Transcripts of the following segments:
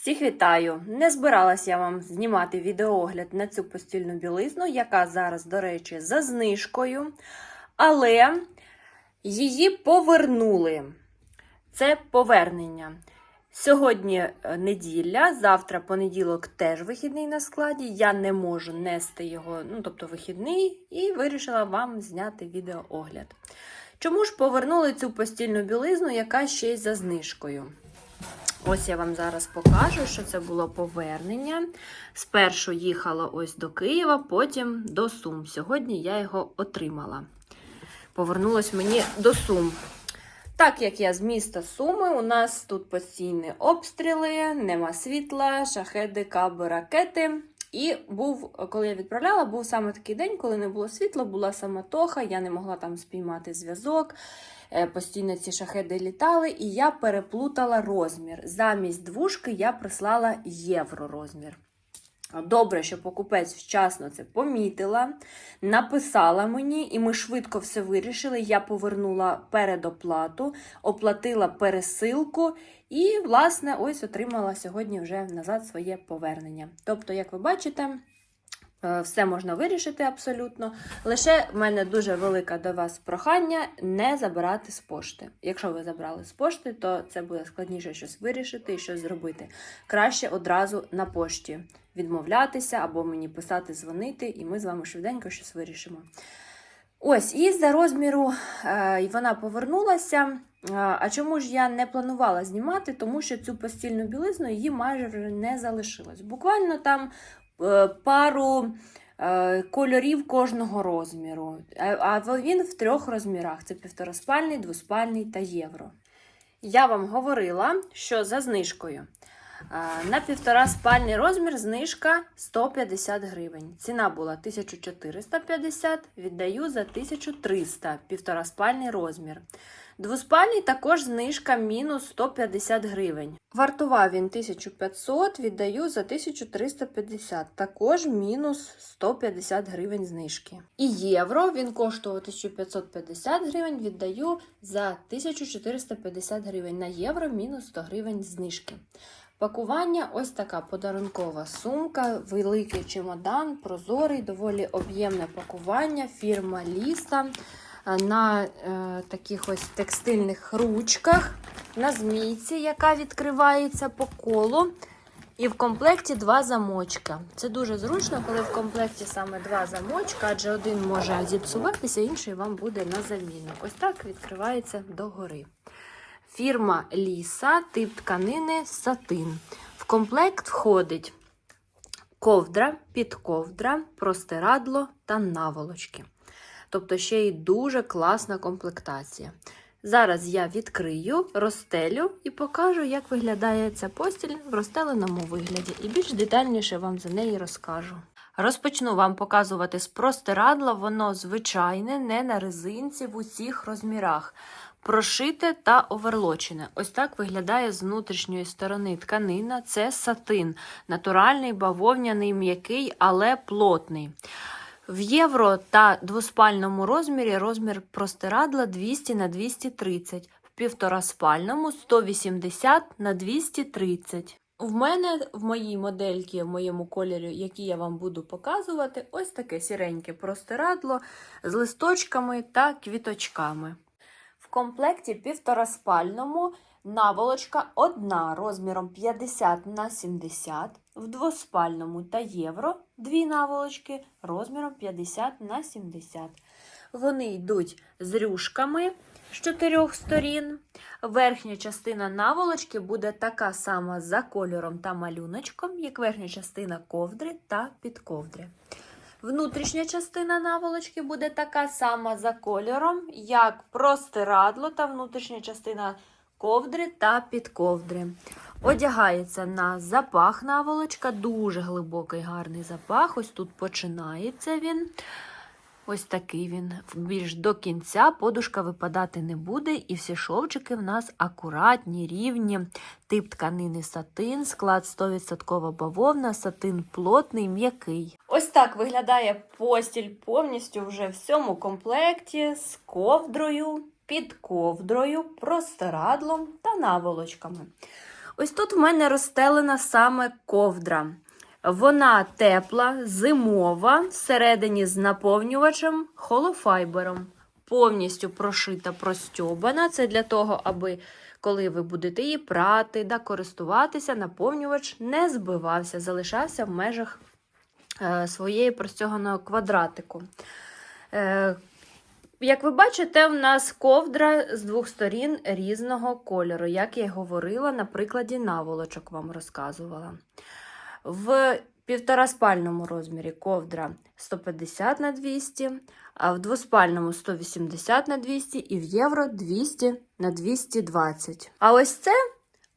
Всіх вітаю! Не збиралась я вам знімати відеоогляд на цю постільну білизну, яка зараз, до речі, за знижкою. Але її повернули. Це повернення. Сьогодні е, неділя, завтра понеділок теж вихідний на складі. Я не можу нести його, ну тобто вихідний, і вирішила вам зняти відеоогляд. Чому ж повернули цю постільну білизну, яка ще й за знижкою? Ось я вам зараз покажу, що це було повернення. Спершу їхала ось до Києва, потім до Сум. Сьогодні я його отримала. Повернулось мені до Сум. Так як я з міста Суми, у нас тут постійні обстріли, нема світла, шахеди, каби, ракети. І був, коли я відправляла, був саме такий день, коли не було світла, була самотоха, я не могла там спіймати зв'язок. Е, Постійно ці шахеди літали, і я переплутала розмір. Замість двушки я прислала євро розмір. Добре, що покупець вчасно це помітила, написала мені, і ми швидко все вирішили. Я повернула передоплату, оплатила пересилку і, власне, ось отримала сьогодні вже назад своє повернення. Тобто, як ви бачите, все можна вирішити абсолютно. Лише в мене дуже велике до вас прохання не забирати з пошти. Якщо ви забрали з пошти, то це буде складніше щось вирішити і щось зробити. Краще одразу на пошті відмовлятися або мені писати, дзвонити, і ми з вами швиденько щось вирішимо. Ось, і за розміру е, вона повернулася. Е, А чому ж я не планувала знімати? Тому що цю постільну білизну її майже не залишилось. Буквально там е, пару е, кольорів кожного розміру. А- А він в трьох розмірах: це півтораспальний, двоспальний та євро. Я вам говорила, що за знижкою. А, На півтора спальний розмір знижка 150 гривень. Ціна була 1450, віддаю за 1300 півтора спальний розмір. Двоспальний також знижка мінус 150 гривень. Вартував він 1500, віддаю за 1350, також мінус 150 гривень знижки. І євро він коштував 1550 гривень, віддаю за 1450 гривень. На євро мінус 100 гривень знижки. Пакування ось така подарункова сумка, великий чемодан, прозорий, доволі об'ємне пакування, фірма Ліса е, на е, таких ось текстильних ручках, на змійці, яка відкривається по колу. І в комплекті два замочка. Це дуже зручно, коли в комплекті саме два замочка, адже один може зіпсуватися, інший вам буде на заміну. Ось так відкривається догори. Фірма Ліса, тип тканини сатин. В комплект входить ковдра, підковдра, простирадло та наволочки. Тобто ще й дуже класна комплектація. Зараз я відкрию, розстелю і покажу, як виглядає ця постіль в розстеленому вигляді, і більш детальніше вам за неї розкажу. Розпочну вам показувати з простирадла, воно звичайне, не на резинці в усіх розмірах. Прошите та оверлочене. Ось так виглядає з внутрішньої сторони тканина. Це сатин, натуральний бавовняний, м'який, але плотний. В євро та двоспальному розмірі розмір простирадла 200 на 230, в півтораспальному 180 на 230. В мене в моїй модельці, в моєму кольорі, який я вам буду показувати, ось таке сіреньке простирадло з листочками та квіточками. Комплекті півтораспальному наволочка одна розміром 50 на 70, в двоспальному та євро дві наволочки розміром 50 на 70. Вони йдуть з рюшками з чотирьох сторін. Верхня частина наволочки буде така сама за кольором та малюночком, як верхня частина ковдри та підковдри. Внутрішня частина наволочки буде така сама за кольором, як простирадло та внутрішня частина ковдри та підковдри. Одягається на запах наволочка, дуже глибокий гарний запах. Ось тут починається він. Ось такий він більш до кінця. Подушка випадати не буде, і всі шовчики в нас акуратні, рівні. Тип тканини сатин, склад 100% бавовна, сатин плотний, м'який. Ось так виглядає постіль повністю вже в цьому комплекті з ковдрою, під ковдрою, простирадлом та наволочками. Ось тут в мене розстелена саме ковдра. Вона тепла, зимова, всередині з наповнювачем, холофайбером. Повністю прошита, простьобана. Це для того, аби коли ви будете її прати да користуватися, наповнювач не збивався, залишався в межах е, своєї простяганого квадратику. Е, як ви бачите, в нас ковдра з двох сторін різного кольору, як я й говорила, на прикладі наволочок вам розказувала. В півтораспальному розмірі ковдра 150 на 200, а в двоспальному 180 на 200 і в євро 200 на 220. А ось це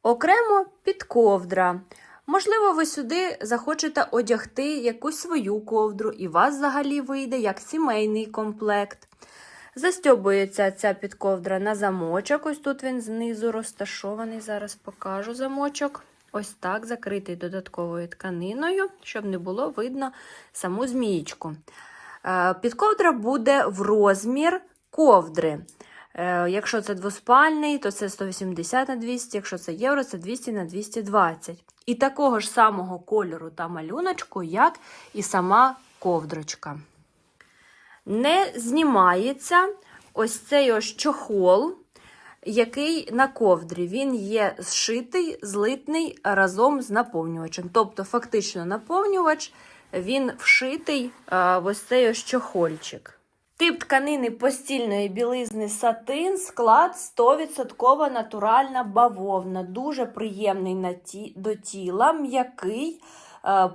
окремо підковдра. Можливо, ви сюди захочете одягти якусь свою ковдру, і вас взагалі вийде як сімейний комплект. Застьобується ця підковдра на замочок. Ось тут він знизу розташований. Зараз покажу замочок. Ось так, закритий додатковою тканиною, щоб не було видно саму змієчку. Е, Підковдра буде в розмір ковдри. Е, Якщо це двоспальний, то це 180 на 200, якщо це євро, це 200 на 220. І такого ж самого кольору та малюночку, як і сама ковдрочка. Не знімається ось цей ось чохол, який на ковдрі. Він є зшитий, злитний разом з наповнювачем. Тобто, фактично, наповнювач він вшитий в ось цей ось чохольчик. Тип тканини постільної білизни сатин, склад 100% натуральна бавовна. Дуже приємний на ті, до тіла, м'який,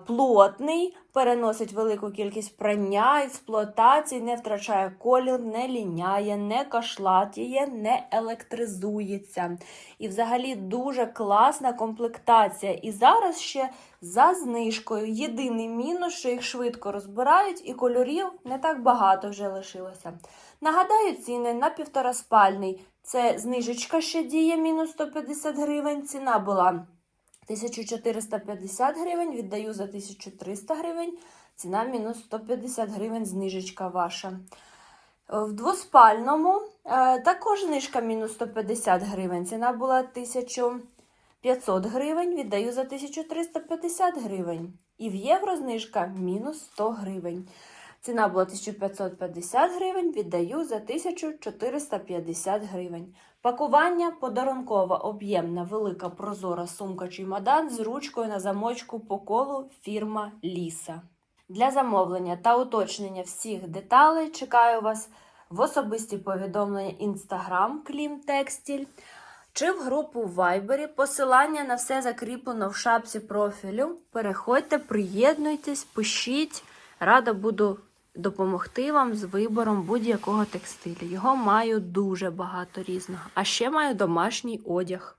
плотний, переносить велику кількість прання, експлуатації, не втрачає колір, не ліняє, не кашлатіє, не електризується. І взагалі дуже класна комплектація. І зараз ще за знижкою. Єдиний мінус, що їх швидко розбирають, і кольорів не так багато вже лишилося. Нагадаю, ціни на півтораспальний. Це знижечка ще діє, мінус 150 гривень. Ціна була 1450 гривень, віддаю за 1300 гривень. Ціна мінус 150 гривень, знижечка ваша. В двоспальному е, також знижка мінус 150 гривень. Ціна була 1500 гривень, віддаю за 1350 гривень. І в євро знижка мінус 100 гривень. Ціна була 1550 гривень, віддаю за 1450 гривень. Пакування подарункова, об'ємна, велика прозора сумка чемодан з ручкою на замочку по колу фірма Ліса. Для замовлення та уточнення всіх деталей чекаю вас в особисті повідомлення Instagram Клім Текстіль чи в групу Viber. Посилання на все закріплено в шапці профілю. Переходьте, приєднуйтесь, пишіть. Рада буду допомогти вам з вибором будь-якого текстилю. Його маю дуже багато різного. А ще маю домашній одяг.